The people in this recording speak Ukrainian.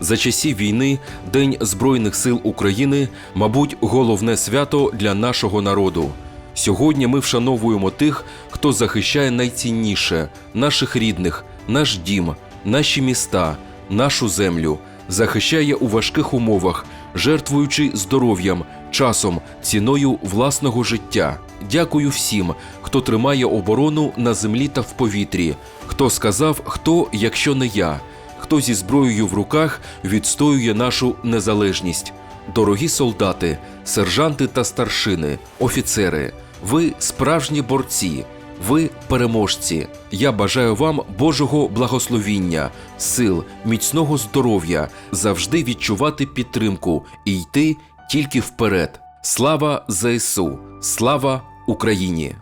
За часів війни День Збройних сил України, мабуть, головне свято для нашого народу. Сьогодні ми вшановуємо тих, хто захищає найцінніше наших рідних, наш дім, наші міста, нашу землю, захищає у важких умовах, жертвуючи здоров'ям, часом, ціною власного життя. Дякую всім, хто тримає оборону на землі та в повітрі. Хто сказав, хто, якщо не я, хто зі зброєю в руках відстоює нашу незалежність. Дорогі солдати, сержанти та старшини, офіцери, ви справжні борці, ви переможці. Я бажаю вам Божого благословіння, сил, міцного здоров'я, завжди відчувати підтримку і йти тільки вперед. Слава ЗСУ! Слава Україні!